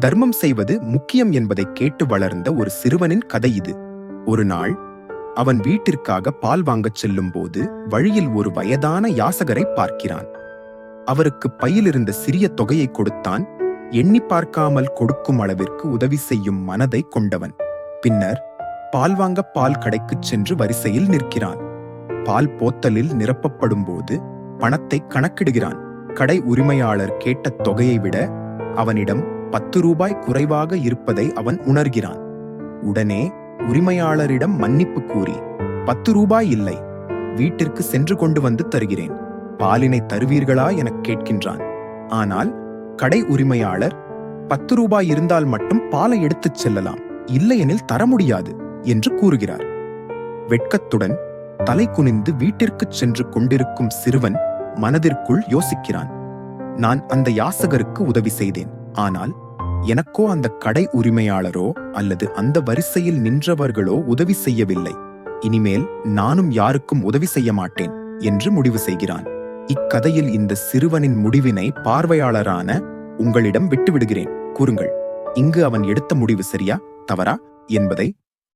தர்மம் செய்வது முக்கியம் என்பதை கேட்டு வளர்ந்த ஒரு சிறுவனின் கதை இது. ஒரு நாள் அவன் வீட்டிற்காக பால் வாங்கச் செல்லும் போது வழியில் ஒரு வயதான யாசகரை பார்க்கிறான். அவருக்கு பையிலிருந்த சிறிய தொகையை கொடுத்தான் எண்ணி பார்க்காமல் கொடுக்கும் அளவிற்கு உதவி செய்யும் மனதை கொண்டவன். பின்னர் பால் வாங்க பால் கடைக்குச் சென்று வரிசையில் நிற்கிறான். பால் போத்தலில் நிரப்பப்படும் போது பணத்தை கணக்கிடுகிறான். கடை உரிமையாளர் கேட்ட தொகையை விட அவனிடம் பத்து ரூபாய் குறைவாக இருப்பதை அவன் உணர்கிறான். உடனே உரிமையாளரிடம் மன்னிப்பு கூறி பத்து ரூபாய் இல்லை வீட்டிற்கு சென்று கொண்டு வந்து தருகிறேன். பாலினை தருவீர்களா? எனக் கேட்கின்றான். ஆனால் கடை உரிமையாளர் பத்து ரூபாய் இருந்தால் மட்டும் பாலை எடுத்துச் செல்லலாம் இல்லையெனில் தர முடியாது என்று கூறுகிறார். வெட்கத்துடன் தலை குனிந்து வீட்டிற்குச் சென்று கொண்டிருக்கும் சிறுவன் மனதிற்குள் யோசிக்கிறான். நான் அந்த யாசகருக்கு உதவி செய்தேன். ஆனால் எனக்கோ அந்த கடை உரிமையாளரோ அல்லது அந்த வரிசையில் நின்றவர்களோ உதவி செய்யவில்லை. இனிமேல் நானும் யாருக்கும் உதவி செய்ய மாட்டேன் என்று முடிவு செய்கிறான். இக்கதையில் இந்த சிறுவனின் முடிவினை பார்வையாளரான உங்களிடம் விட்டுவிடுகிறேன். கூறுங்கள். இங்கு அவன் எடுத்த முடிவு சரியா தவறா என்பதை